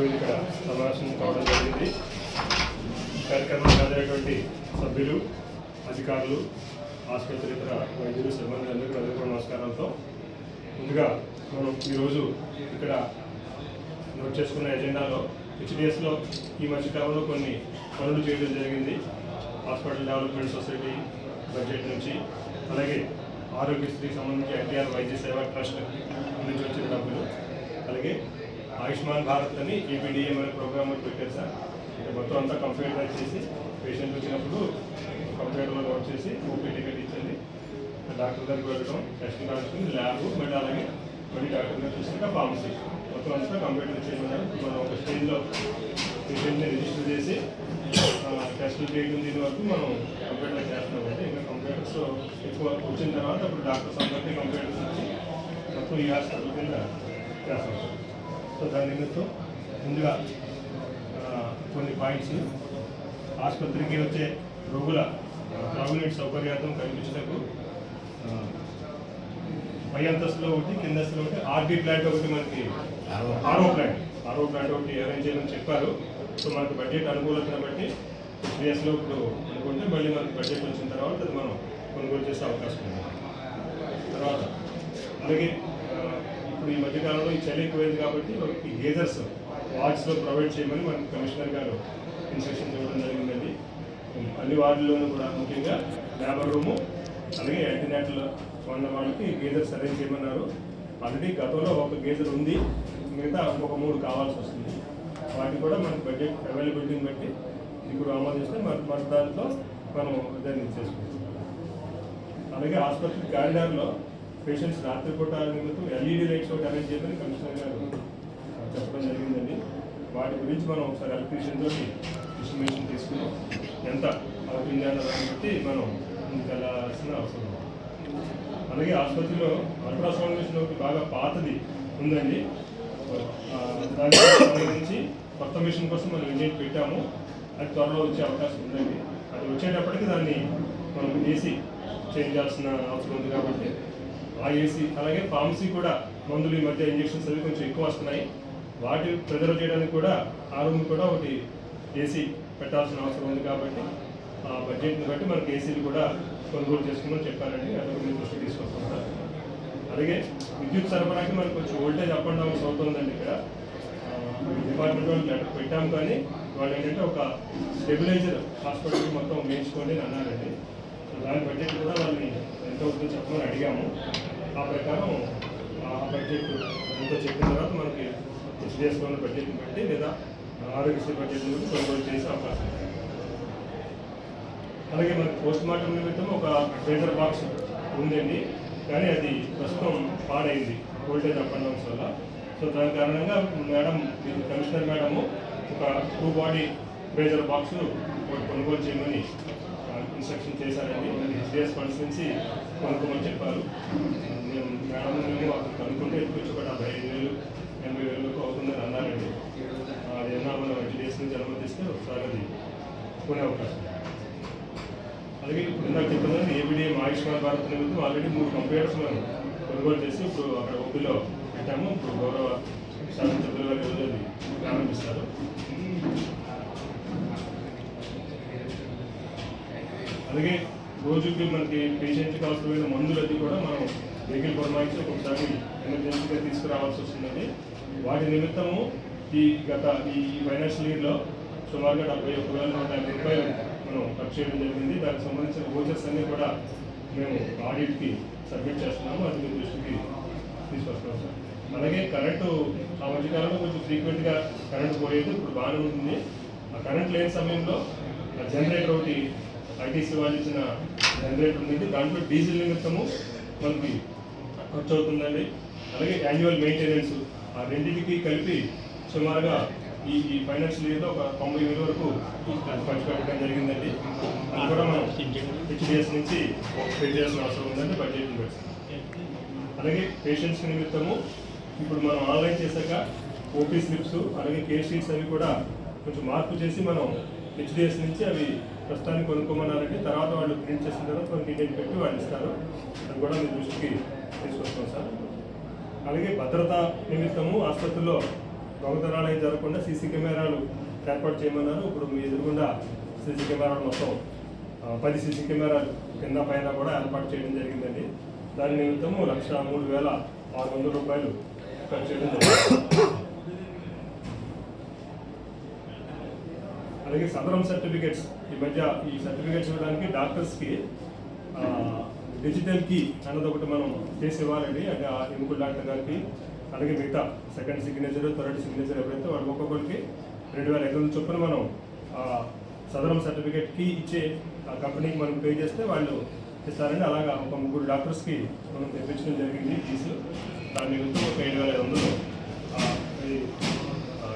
ఈరోజు ఇక్కడ సమావేశం కావడం జరిగింది. కార్యక్రమం హాజరైనటువంటి సభ్యులు అధికారులు ఆసుపత్రి ఇతర వైద్యులు సిబ్బంది అందరికీ అందరికీ నమస్కారాలతో ముందుగా మనం ఈరోజు ఇక్కడ నోట్ చేసుకున్న ఎజెండాలో హెచ్డిఎస్లో ఈ మధ్యకాలంలో కొన్ని పనులు చేయడం జరిగింది. హాస్పిటల్ డెవలప్మెంట్ సొసైటీ బడ్జెట్ నుంచి అలాగే ఆరోగ్యశ్రీకి సంబంధించి ఎన్టీఆర్ వైద్య సేవా ట్రస్ట్ నుంచి వచ్చిన డబ్బులు అలాగే ఆయుష్మాన్ భారత్ అని ఈపీడిఎం అనే ప్రోగ్రామ్ ఒకటి పెట్టారు సార్. మొత్తం అంతా కంప్యూటర్ చేసి పేషెంట్ వచ్చినప్పుడు కంప్యూటర్లో వర్క్ చేసి ఓపీ టికెట్ ఇచ్చింది. డాక్టర్ దగ్గరికి వెళ్ళడం టెస్ట్ రాసుకుని ల్యాబ్ మళ్ళీ అలాగే మళ్ళీ డాక్టర్ గారు చూసాక ఫార్మసీ మొత్తం అంతా కంప్యూటర్ చేయమన్నారు మనం ఒక స్టేజ్లో పేషెంట్ని రిజిస్టర్ చేసి టెస్టులు చేయడం దీని వరకు మనం కంప్యూటర్లో చేస్తున్నాం అంటే ఇంకా కంప్యూటర్స్ ఎక్కువ వచ్చిన తర్వాత అప్పుడు డాక్టర్స్ అందరికీ కంప్యూటర్స్ ఇచ్చి మొత్తం ఈ హాస్పిటల్ కింద చేస్తాం. సార్ సో దాని నిమిత్తం ముందుగా కొన్ని పాయింట్స్ ఆసుపత్రికి వచ్చే రోగుల త్రాగునీటి సౌకర్యార్థం కల్పించటకు పై అంతస్తులో ఒకటి కింద అంతస్తులో ఒకటి ఆర్బీ ప్లాంట్ ఒకటి మనకి ఆర్ఓ ప్లాంట్ ఆర్ఓ ప్లాంట్ ఒకటి అరేంజ్ చేయమని చెప్పారు. సో మనకు బడ్జెట్ అనుకూలతను బట్టి సిఎస్లో ఇప్పుడు అనుకుంటే మళ్ళీ మనకి బడ్జెట్ వచ్చిన తర్వాత అది మనం కొనుగోలు చేసే అవకాశం ఉంది. తర్వాత అలాగే ఇప్పుడు ఈ మధ్యకాలంలో ఈ చలి ఎక్కువైంది కాబట్టి మనకి గేజర్స్ వార్డ్స్లో ప్రొవైడ్ చేయమని మనకి కమిషనర్ గారు ఇన్స్ట్రక్షన్స్ ఇవ్వడం జరిగిందండి. అన్ని వార్డుల్లోనూ కూడా ముఖ్యంగా లేబర్ రూము అలాగే యాంటీనాటల్ ఉన్న వాళ్ళకి గేజర్స్ అరేంజ్ చేయమన్నారు. ఆల్రెడీ గతంలో ఒక గేజర్ ఉంది మిగతా ఒక మూడు కావాల్సి వస్తుంది. వాటికి కూడా మనకి బడ్జెట్ అవైలబిలిటీని బట్టి ఇప్పుడు ఆమోదిస్తే మన మన దాంట్లో మనం దాన్ని చేసుకుంటాం. అలాగే ఆసుపత్రి కారిడార్లో పేషెంట్స్ రాత్రిపూట నిమిత్తం ఎల్ఈడి లైట్స్ ఒకటి అరేంజ్ చేయమని కమిషనర్ గారు చెప్పడం జరిగిందండి. వాటి గురించి మనం ఒకసారి ఎలక్ట్రీషియన్ తోటి ఇన్ఫర్మేషన్ తీసుకుని ఎంత అవుతుంది అన్న దాన్ని బట్టి మనం ముందుకెళ్ళాల్సిన అవసరం అలాగే ఆసుపత్రిలో అల్ట్రాసౌండ్ మిషన్ ఒకటి బాగా పాతది ఉందండి. దానికి సంబంధించి కొత్త మిషన్ కోసం మనం ఇంజనీర్ పెట్టాము అది త్వరలో వచ్చే అవకాశం ఉందండి. అది వచ్చేటప్పటికి దాన్ని మనం చేసి చేంజ్ చేయాల్సిన అవసరం ఉంది కాబట్టి ఆ ఏసీ అలాగే ఫార్మసీ కూడా మందులు ఈ మధ్య ఇంజెక్షన్స్ అవి కొంచెం ఎక్కువ వస్తున్నాయి. వాటి ప్రిజర్వ్ చేయడానికి కూడా ఆ రూమ్ కూడా ఒకటి ఏసీ పెట్టాల్సిన అవసరం ఉంది కాబట్టి ఆ బడ్జెట్ని బట్టి మనకి ఏసీలు కూడా కొనుగోలు చేసుకోమని చెప్పారండి. అది ఒక మీ దృష్టికి అలాగే విద్యుత్ సరఫరాకి మనకు కొంచెం ఓల్టేజ్ అప్ అండ్ డౌన్స్ అవుతుందండి ఇక్కడ. డిపార్ట్మెంట్ వాళ్ళు లెటర్ పెట్టాం కానీ వాళ్ళు ఏంటంటే ఒక స్టెబిలైజర్ హాస్పిటల్ మొత్తం వేయించుకోండి అని అన్నారండి దాని బడ్జెట్ కూడా వాళ్ళని ఎంత అవుతుందో చెప్పమని అడిగాము. ఆ ప్రకారం ఆ బడ్జెట్ ఎంతో చెప్పిన తర్వాత మనకి హెచ్డిఎస్ ఉన్న బడ్జెట్ని బట్టి లేదా ఆరోగ్యశ్రీ బడ్జెట్ని బట్టి కొనుగోలు చేసే అవకాశం అలాగే మనకి పోస్ట్ మార్టం నిమిత్తం ఒక ట్రేజర్ బాక్స్ ఉందండి. కానీ అది ప్రస్తుతం పాడైంది. వోల్టేజ్ అప్ అండ్ డౌన్స్ వల్ల. సో దాని కారణంగా మేడం ఇది కమిషనర్ మేడము ఒక టూ బాడీ ట్రేజర్ బాక్స్ కొనుగోలు చేయమని ఇన్స్ట్రక్షన్ చేశారండి. ఎస్బీఎస్ ఫండ్స్ నుంచి కొనుక్కోమని చెప్పారు మేము మేడం మేము అక్కడ కనుక్కుంటే ఎత్తుకొచ్చి ఒక డెబ్బై ఐదు వేలు ఎనభై వేలకు అవుతుందని అన్నారండి. అది ఏమన్నా మనం హెచ్డిఎస్ నుంచి అనుమతిస్తే ఒకసారి అది కొనే అవకాశం. అలాగే ఇప్పుడు ఇందాక చెప్తున్నాను ఏబిడిఎం ఆయుష్మాన్ భారత్ నిమిత్తం ఆల్రెడీ మూడు కంప్యూటర్స్ మనం కొనుగోలు చేసి ఇప్పుడు అక్కడ ఓపీలో పెట్టాము. ఇప్పుడు గౌరవ శాసనసభ్యుల గారు ఈరోజు ప్రారంభిస్తారు అలాగే రోజుకి మనకి పేషెంట్కి అవసరమైన మందులు అది కూడా మనం వెహికల్ పురమాయించి ఒకసారి ఎమర్జెన్సీగా తీసుకురావాల్సి వస్తుందండి. వాటి నిమిత్తము ఈ గత ఈ ఫైనాన్షియల్ ఇయర్లో సుమారుగా డెబ్బై ఒక్క వేల నూట యాభై రూపాయలు మనం ఖర్చు చేయడం జరిగింది. దానికి సంబంధించిన ఓజర్స్ అన్నీ కూడా మేము ఆడిట్కి సబ్మిట్ చేస్తున్నాము. అది మీ దృష్టికి తీసుకొస్తాం సార్. అలాగే కరెంటు ఆ మధ్యకాలంలో కొంచెం ఫ్రీక్వెంట్గా కరెంట్ పోయేది ఇప్పుడు బాగానే ఉంటుంది ఆ కరెంట్ లేని సమయంలో ఆ జనరేటర్ ఒకటి ఐటీసీ వాళ్ళు ఇచ్చిన జనరేటర్ ఉందండి దాంట్లో డీజిల్ నిమిత్తము మనకి ఖర్చు అవుతుందండి. అలాగే యాన్యువల్ మెయింటెనెన్స్ ఆ రెండింటికి కలిపి సుమారుగా ఈ ఈ ఫైనాన్షియల్ ఇయర్లో ఒక తొంభై వేల వరకు ఖర్చు పెట్టడం జరిగిందండి. అది కూడా మనం హెచ్డిఎస్ నుంచి పే చేయాల్సిన అవసరం ఉందండి బడ్జెట్ అలాగే పేషెంట్స్ నిమిత్తము ఇప్పుడు మనం ఆన్లైన్ చేశాక ఓపీ స్లిప్స్ అలాగే కేర్ షీట్స్ అవి కూడా కొంచెం మార్పు చేసి మనం హెచ్డిఎస్ నుంచి అవి ప్రస్తుతానికి కొనుక్కోమన్నారంటే తర్వాత వాళ్ళు ప్రింట్ చేసిన తర్వాత వాళ్ళు డీటెయిల్ పెట్టి వాళ్ళు ఇస్తారు. అది కూడా మీ దృష్టికి తీసుకొస్తాం సార్. అలాగే భద్రత నిమిత్తము ఆసుపత్రిలో దొంగతనాలు ఏం జరగకుండా సీసీ కెమెరాలు ఏర్పాటు చేయమన్నారు. ఇప్పుడు మీ ఎదురుగుండా సీసీ కెమెరాలు మొత్తం పది సీసీ కెమెరాలు కింద పైన కూడా ఏర్పాటు చేయడం జరిగిందండి. దాని నిమిత్తము లక్ష మూడు వేల ఆరు వందల రూపాయలు ఖర్చు చేయడం జరిగింది. అలాగే సదరం సర్టిఫికేట్స్ ఈ మధ్య ఈ సర్టిఫికేట్స్ ఇవ్వడానికి డాక్టర్స్కి డిజిటల్ కీ అన్నది ఒకటి మనం చేసి ఇవ్వాలండి. అంటే ఆ ఎముకల డాక్టర్ గారికి అలాగే మిగతా సెకండ్ సిగ్నేచర్ థర్డ్ సిగ్నేచర్ ఎవరైతే వాళ్ళకి ఒక్కొక్కరికి రెండు వేల ఐదు వందల చొప్పున మనం ఆ, సదరం సర్టిఫికేట్కి ఇచ్చే ఆ కంపెనీకి మనం పే చేస్తే వాళ్ళు ఇస్తారండి. అలాగా ఒక ముగ్గురు డాక్టర్స్కి మనం తెప్పించడం జరిగింది ఫీజు దాని గురించి ఒక ఏడు వేల ఐదు వందలు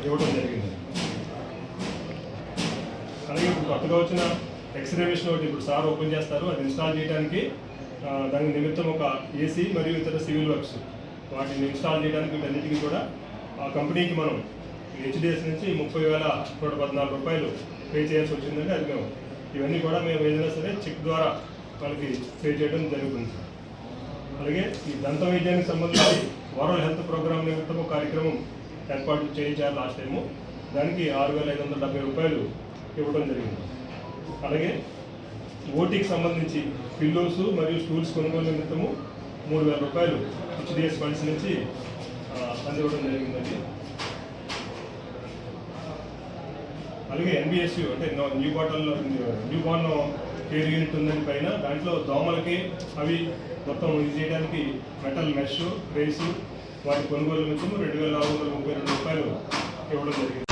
ఇవ్వడం జరిగింది. అలాగే ఇప్పుడు కొత్తగా వచ్చిన ఎక్స్రే మిషన్ ఒకటి ఇప్పుడు సార్ ఓపెన్ చేస్తారు. అది ఇన్స్టాల్ చేయడానికి దాని నిమిత్తం ఒక ఏసీ మరియు ఇతర సివిల్ వర్క్స్ వాటిని ఇన్స్టాల్ చేయడానికి వీటన్నిటికీ కూడా ఆ కంపెనీకి మనం హెచ్డిఎస్ నుంచి ముప్పై వేల నూట పద్నాలుగు రూపాయలు పే చేయాల్సి వచ్చిందంటే అది మేము ఇవన్నీ కూడా మేము ఏదైనా సరే చెక్ ద్వారా వాళ్ళకి పే చేయడం జరుగుతుంది. అలాగే ఈ దంత వైద్యానికి సంబంధించి వరల్డ్ హెల్త్ ప్రోగ్రామ్ నిమిత్తం ఒక కార్యక్రమం ఏర్పాటు చేయించారు లాస్ట్ టైము. దానికి ఆరు వేల ఐదు వందల డెబ్బై రూపాయలు ఇవ్వడం జరిగింది. అలాగే ఓటీకి సంబంధించి పిల్లోస్ మరియు స్టూల్స్ కొనుగోలు నిమిత్తము మూడు వేల రూపాయలు హెచ్డిఎస్ ఫండ్స్ నుంచి అందివ్వడం జరిగిందండి. అలాగే ఎన్బిఎస్యు అంటే న్యూ బాటల్ న్యూ బార్న్ కేర్ యూనిట్ ఉందని పైన. దాంట్లో దోమలకి అవి మొత్తం ఇది చేయడానికి మెటల్ మెష్ రేసు వాటి కొనుగోలు నిమిత్తము రెండు వేల ఆరు వందల ముప్పై రెండు రూపాయలు ఇవ్వడం జరిగింది.